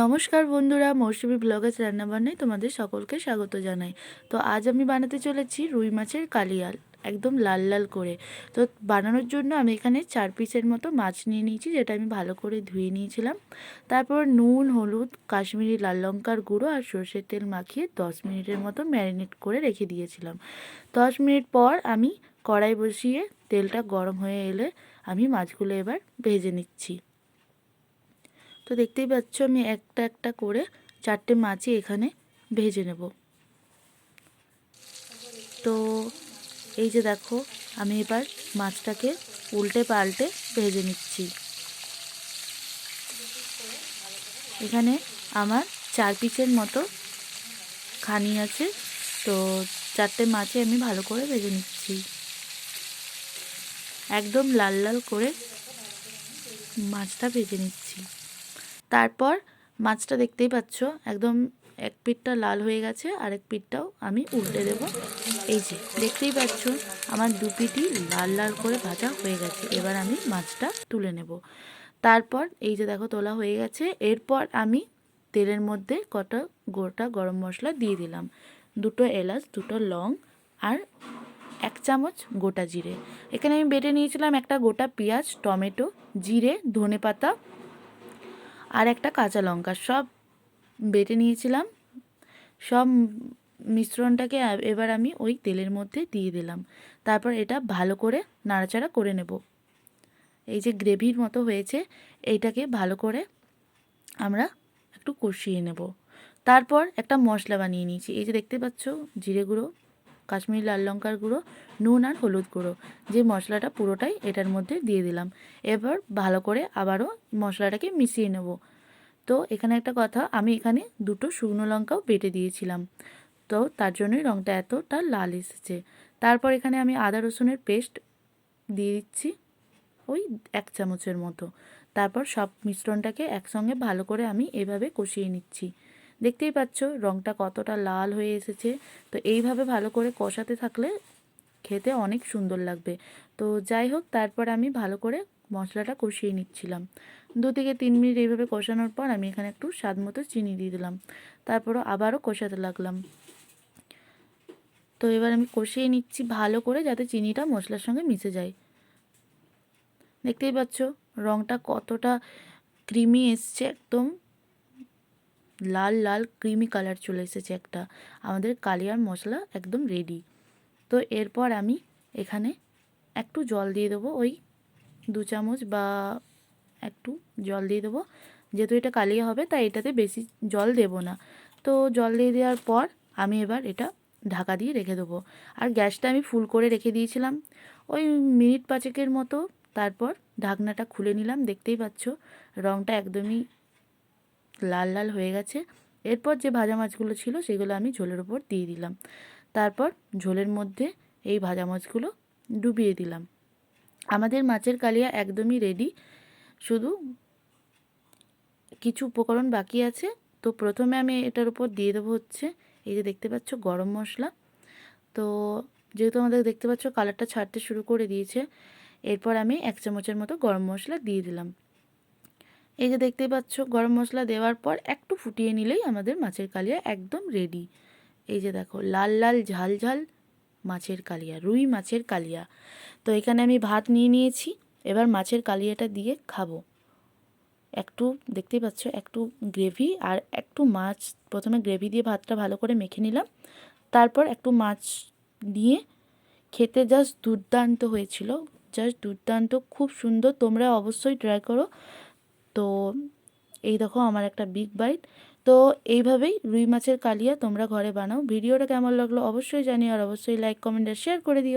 নমস্কার বন্ধুরা, মৌসুমি ব্লগের রান্নাবান্নায় তোমাদের সকলকে স্বাগত জানাই। তো আজ আমি বানাতে চলেছি রুই মাছের কালিয়াল, একদম লাল লাল করে। তো বানানোর জন্য আমি এখানে চার পিসের মতো মাছ নিয়ে নিয়েছি, যেটা আমি ভালো করে ধুয়ে নিয়েছিলাম। তারপর নুন, হলুদ, কাশ্মীরি লাল লঙ্কার গুঁড়ো আর সর্ষের তেল মাখিয়ে দশ মিনিটের মতো ম্যারিনেট করে রেখে দিয়েছিলাম। দশ মিনিট পর আমি কড়াই বসিয়ে তেলটা গরম হয়ে এলে আমি মাছগুলো এবার ভেজে নিচ্ছি। তো দেখতেই পাচ্ছ, আমি একটা একটা করে চারটে মাছই এখানে ভেজে নেব। তো এই যে দেখো, আমি এবার মাছটাকে উল্টে পাল্টে ভেজে নিচ্ছি। এখানে আমার চার পিসের মতো খানি আছে, তো চারটে মাছে আমি ভালো করে ভেজে নিচ্ছি। একদম লাল লাল করে মাছটা ভেজে নিচ্ছি। তারপর মাছটা দেখতেই পাচ্ছ, একদম এক পিঠটা লাল হয়ে গেছে আর এক পিঠটাও আমি উল্টে দেব। এই যে, দেখতেই পাচ্ছ, আমার দু পিঠই লাল লাল করে ভাজা হয়ে গেছে, এবার আমি মাছটা তুলে নেব। তারপর এই যে দেখো, তোলা হয়ে গেছে, এরপর আমি তেলের মধ্যে কটা গোটা গরম মশলা দিয়ে দিলাম। দুটো এলাচ, দুটো লং আর এক চামচ গোটা জিরে। এখানে আমি বেটে নিয়েছিলাম একটা গোটা পেঁয়াজ, টমেটো, জিরে ধনে পাতা আর একটা কাঁচা লঙ্কা সব বেটে নিয়েছিলাম। সব মিশ্রণটাকে এবার আমি ওই তেলের মধ্যে দিয়ে দিলাম। তারপর এটা ভালো করে নাড়াচাড়া করে নেব। এই যে গ্রেভির মতো হয়েছে, এইটাকে ভালো করে আমরা একটু কষিয়ে নেব। তারপর একটা মশলা বানিয়ে নিয়েছি। এই যে দেখতে পাচ্ছ, জিরে গুঁড়ো। কাশ্মীরি লাল লঙ্কার গুঁড়ো, নুন আর হলুদ গুঁড়ো। যে মশলাটা পুরোটাই এটার মধ্যে দিয়ে দিলাম। এবার ভালো করে আবারও মশলাটাকে মিশিয়ে নেব। তো এখানে একটা কথা, আমি এখানে দুটো শুকনো লঙ্কাও বেটে দিয়েছিলাম। তো তার জন্যই রঙটা এতটা লাল এসেছে। তারপর এখানে আমি আদা রসুনের পেস্ট দিয়ে দিচ্ছি ওই এক চামচের মতো। তারপর সব মিশ্রণটাকে একসঙ্গে ভালো করে আমি এভাবে কষিয়ে নিচ্ছি। দেখতেই পাচ্ছ রঙটা কতটা লাল হয়ে এসেছে। তো এইভাবে ভালো করে কষাতে থাকলে খেতে অনেক সুন্দর লাগবে। তো যাই হোক, তারপর আমি ভালো করে মশলাটা কষিয়ে নিচ্ছিলাম। দু থেকে তিন মিনিট এইভাবে কষানোর পর আমি এখানে একটু স্বাদ মতো চিনি দিয়ে দিলাম। তারপরও আবারও কষাতে লাগলাম। তো এবার আমি কষিয়ে নিচ্ছি ভালো করে যাতে চিনিটা মশলার সঙ্গে মিশে যায়। দেখতেই পাচ্ছ রঙটা কতটা ক্রিমি এসছে একদম। লাল লাল ক্রিমি কালার চলে এসেছে একটা। আমাদের কালিয়ার মশলা একদম রেডি তো এরপর আমি এখানে একটু জল দিয়ে দেবো, ওই দু চামচ বা একটু জল দিয়ে দেবো। যেহেতু এটা কালিয়া হবে, তাই এটাতে বেশি জল দেব না। তো জল দিয়ে দেওয়ার পর আমি এবার এটা ঢাকা দিয়ে রেখে দেবো। আর গ্যাসটা আমি ফুল করে রেখে দিয়েছিলাম। ওই মিনিট পাঁচেকের মতো তারপর ঢাকনাটা খুলে নিলাম, দেখতেই পাচ্ছ রঙটা একদমই লাল লাল হয়ে গেছে। এরপর যে ভাজা মাছগুলো ছিল সেগুলো আমি ঝোলের ওপর দিয়ে দিলাম। তারপর ঝোলের মধ্যে এই ভাজা মাছগুলো ডুবিয়ে দিলাম। আমাদের মাছের কালিয়া একদমই রেডি শুধু কিছু উপকরণ বাকি আছে। তো প্রথমে আমি এটার উপর দিয়ে দেবো হচ্ছে এই যে দেখতে পাচ্ছ গরম মশলা। তো যেহেতু আমাদের দেখতে পাচ্ছ কালারটা ছাড়তে শুরু করে দিয়েছে, এরপর আমি এক চামচের মতো গরম মশলা দিয়ে দিলাম। এই যে দেখতেই পাচ্ছ, গরম মশলা দেওয়ার পর একটু ফুটিয়ে নিলেই আমাদের মাছের কালিয়া একদম রেডি এই যে দেখো, লাল লাল ঝাল ঝাল মাছের কালিয়া, রুই মাছের কালিয়া। তো এখানে আমি ভাত নিয়ে নিয়েছি, এবার মাছের কালিয়াটা দিয়ে খাব। একটু দেখতেই পাচ্ছ, একটু গ্রেভি আর একটু মাছ, প্রথমে গ্রেভি দিয়ে ভাতটা ভালো করে মেখে নিলাম। তারপর একটু মাছ দিয়ে খেতে জাস্ট দুর্দান্ত হয়েছিল জাস্ট দুর্দান্ত, খুব সুন্দর। তোমরা অবশ্যই ট্রাই করো। তো এই দেখো আমার একটা বিগ বাইট তো এইভাবেই রুই মাছের কালিয়া তোমরা ঘরে বানাও। ভিডিওটা কেমন লাগল অবশ্যই জানিও আর অবশ্যই লাইক কমেন্ট আর শেয়ার করে দিও।